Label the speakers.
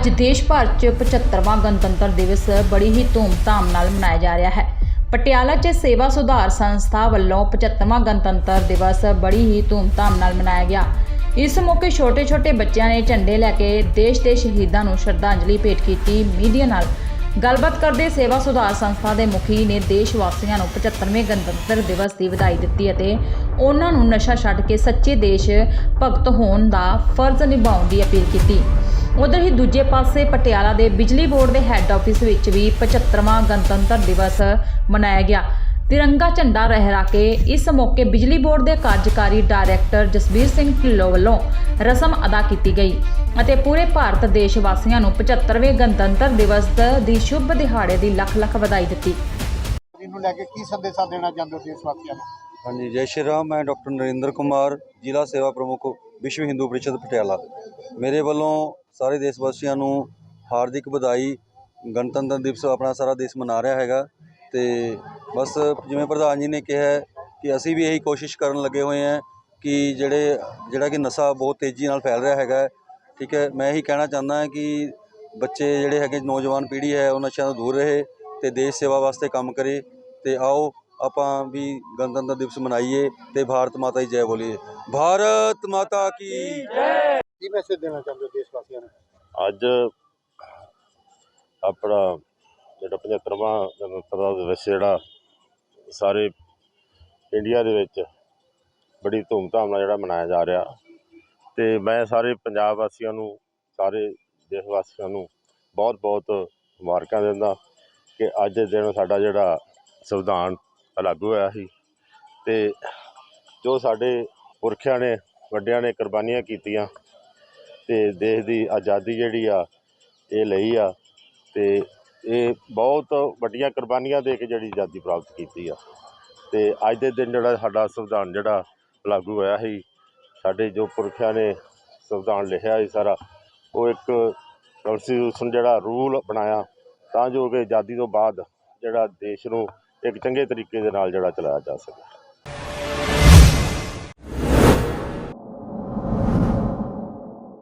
Speaker 1: ਅੱਜ ਦੇਸ਼ ਭਰ 'ਚ 75ਵਾਂ ਗਣਤੰਤਰ ਦਿਵਸ ਬੜੀ ਹੀ ਧੂਮਧਾਮ ਨਾਲ ਮਨਾਇਆ ਜਾ ਰਿਹਾ ਹੈ। ਪਟਿਆਲਾ 'ਚ ਸੇਵਾ ਸੁਧਾਰ ਸੰਸਥਾ ਵੱਲੋਂ 75ਵਾਂ ਗਣਤੰਤਰ ਦਿਵਸ ਬੜੀ ਹੀ ਧੂਮਧਾਮ ਨਾਲ ਮਨਾਇਆ ਗਿਆ। ਇਸ ਮੌਕੇ ਛੋਟੇ-ਛੋਟੇ ਬੱਚਿਆਂ ਨੇ ਝੰਡੇ ਲੈ ਕੇ ਦੇਸ਼ ਦੇ ਸ਼ਹੀਦਾਂ ਨੂੰ ਸ਼ਰਧਾਂਜਲੀ ਭੇਟ ਕੀਤੀ ਮੀਡੀਆ ਨਾਲ। ਗੱਲਬਾਤ ਕਰਦੇ ਸੇਵਾ ਸੁਧਾਰ ਸੰਸਥਾ ਦੇ ਮੁਖੀ ਨੇ ਦੇਸ਼ ਵਾਸੀਆਂ ਨੂੰ 75ਵੇਂ ਗਣਤੰਤਰ ਦਿਵਸ ਦੀ ਵਧਾਈ ਦਿੱਤੀ ਅਤੇ ਉਹਨਾਂ ਨੂੰ ਨਸ਼ਾ ਛੱਡ ਕੇ ਸੱਚੇ ਦੇਸ਼ ਭਗਤ ਹੋਣ ਦਾ ਫਰਜ਼ ਨਿਭਾਉਣ ਦੀ ਅਪੀਲ ਕੀਤੀ। ਉਧਰ ਹੀ ਦੂਜੇ ਪਾਸੇ ਪਟਿਆਲਾ ਦੇ ਬਿਜਲੀ ਬੋਰਡ ਦੇ ਹੈੱਡ ਆਫਿਸ ਵਿੱਚ ਵੀ 75ਵਾਂ ਗਣਤੰਤਰ ਦਿਵਸ ਮਨਾਇਆ ਗਿਆ। ਤਿਰੰਗਾ ਝੰਡਾ ਲਹਿਰਾ ਕੇ ਇਸ ਮੌਕੇ ਬਿਜਲੀ ਬੋਰਡ ਦੇ ਕਾਰਜਕਾਰੀ ਡਾਇਰੈਕਟਰ ਜਸਬੀਰ ਸਿੰਘ ਢਿੱਲੋਂ ਵੱਲੋਂ ਰਸਮ ਅਦਾ ਕੀਤੀ ਗਈ ਅਤੇ ਪੂਰੇ ਭਾਰਤ ਦੇਸ਼ ਵਾਸੀਆਂ ਨੂੰ 75ਵੇਂ ਗਣਤੰਤਰ ਦਿਵਸ ਦੀ ਸ਼ੁਭ ਦਿਹਾੜੇ ਦੀ ਲੱਖ ਲੱਖ ਵਧਾਈ ਦਿੱਤੀ।
Speaker 2: ਇਹਨੂੰ ਲੈ ਕੇ ਕੀ ਸੰਦੇਸ਼ਾ ਦੇਣਾ ਚਾਹੁੰਦੇ ਹੋ ਦੇਸ਼ ਵਾਸੀਆਂ ਨੂੰ?
Speaker 3: ਹਾਂਜੀ ਜੈ ਸ਼੍ਰੀ ਰਾਮ ਮੈਂ ਡਾਕਟਰ ਨਰਿੰਦਰ ਕੁਮਾਰ ਜ਼ਿਲ੍ਹਾ ਸੇਵਾ ਪ੍ਰਮੁੱਖ ਵਿਸ਼ਵ ਹਿੰਦੂ ਪਰਿਸ਼ਦ ਪਟਿਆਲਾ। ਮੇਰੇ ਵੱਲੋਂ ਸਾਰੇ ਦੇਸ਼ ਵਾਸੀਆਂ ਨੂੰ ਹਾਰਦਿਕ ਵਧਾਈ, ਗਣਤੰਤਰ ਦਿਵਸ ਆਪਣਾ ਸਾਰਾ ਦੇਸ਼ ਮਨਾ ਰਿਹਾ ਹੈਗਾ ਤੇ ਬਸ ਜਿਵੇਂ ਪ੍ਰਧਾਨ ਜੀ ਨੇ ਕਿਹਾ ਕਿ ਅਸੀਂ ਵੀ ਇਹੀ ਕੋਸ਼ਿਸ਼ ਕਰਨ ਲੱਗੇ ਹੋਏ ਹਾਂ ਕਿ ਜਿਹੜੇ, ਜਿਹੜਾ ਕਿ ਨਸ਼ਾ ਬਹੁਤ ਤੇਜ਼ੀ ਨਾਲ ਫੈਲ ਰਿਹਾ ਹੈਗਾ, ਠੀਕ ਹੈ, ਮੈਂ ਇਹੀ ਕਹਿਣਾ ਚਾਹੁੰਦਾ ਹਾਂ ਕਿ ਬੱਚੇ ਜਿਹੜੇ ਹੈਗੇ, ਨੌਜਵਾਨ ਪੀੜ੍ਹੀ ਹੈ, ਉਹ ਨਸ਼ਿਆਂ ਤੋਂ ਦੂਰ ਰਹੇ ਤੇ ਦੇਸ਼ ਸੇਵਾ ਵਾਸਤੇ ਕੰਮ ਕਰੇ ਤੇ ਆਓ ਆਪਾਂ ਵੀ ਗਣਤੰਤਰ ਦਿਵਸ ਮਨਾਈਏ ਤੇ ਭਾਰਤ ਮਾਤਾ ਦੀ ਜੈ ਬੋਲੀਏ। ਭਾਰਤ ਮਾਤਾ ਕੀ
Speaker 2: ਕੀ ਮੈਸੇਜ ਦੇਣਾ ਚਾਹੁੰਦੇ ਹੋ ਦੇਸ਼ ਵਾਸੀਆਂ ਨੂੰ?
Speaker 4: ਅੱਜ ਆਪਣਾ ਜਿਹੜਾ 75ਵਾਂ ਗਣਤੰਤਰ ਦਾ ਦਿਵਸ ਜਿਹੜਾ ਸਾਰੇ ਇੰਡੀਆ ਦੇ ਵਿੱਚ ਬੜੀ ਧੂਮਧਾਮ ਨਾਲ ਜਿਹੜਾ ਮਨਾਇਆ ਜਾ ਰਿਹਾ ਤੇ ਮੈਂ ਸਾਰੇ ਪੰਜਾਬ ਵਾਸੀਆਂ ਨੂੰ, ਸਾਰੇ ਦੇਸ਼ ਵਾਸੀਆਂ ਨੂੰ ਬਹੁਤ ਬਹੁਤ ਮੁਬਾਰਕਾਂ ਦਿੰਦਾ ਕਿ ਅੱਜ ਦੇ ਦਿਨ ਸਾਡਾ ਜਿਹੜਾ ਸੰਵਿਧਾਨ ਲਾਗੂ ਹੋਇਆ ਸੀ ਤੇ ਜੋ ਸਾਡੇ ਪੁਰਖਿਆਂ ਨੇ, ਵੱਡਿਆਂ ਨੇ ਕੁਰਬਾਨੀਆਂ ਕੀਤੀਆਂ ਤੇ ਦੇਸ਼ ਦੀ ਆਜ਼ਾਦੀ ਜਿਹੜੀ ਆ, ਇਹ ਲਈ ਆ ਤੇ ਇਹ ਬਹੁਤ ਵੱਡੀਆਂ ਕੁਰਬਾਨੀਆਂ ਦੇ ਕੇ ਜਿਹੜੀ ਆਜ਼ਾਦੀ ਪ੍ਰਾਪਤ ਕੀਤੀ ਆ। ਤੇ ਅੱਜ ਦੇ ਦਿਨ ਜਿਹੜਾ ਸਾਡਾ ਸੰਵਿਧਾਨ ਜਿਹੜਾ ਲਾਗੂ ਹੋਇਆ ਸੀ, ਸਾਡੇ ਜੋ ਪੁਰਖਿਆਂ ਨੇ ਸੰਵਿਧਾਨ ਲਿਖਿਆ ਸੀ ਸਾਰਾ, ਉਹ ਇੱਕ ਕਨਸਟੀਟਿਊਸ਼ਨ ਜਿਹੜਾ ਰੂਲ ਬਣਾਇਆ, ਤਾਂ ਜੋ ਕਿ ਆਜ਼ਾਦੀ ਤੋਂ ਬਾਅਦ ਜਿਹੜਾ ਦੇਸ਼ ਨੂੰ ਇੱਕ ਚੰਗੇ ਤਰੀਕੇ ਦੇ ਨਾਲ ਜਿਹੜਾ ਚਲਾਇਆ ਜਾ ਸਕੇ।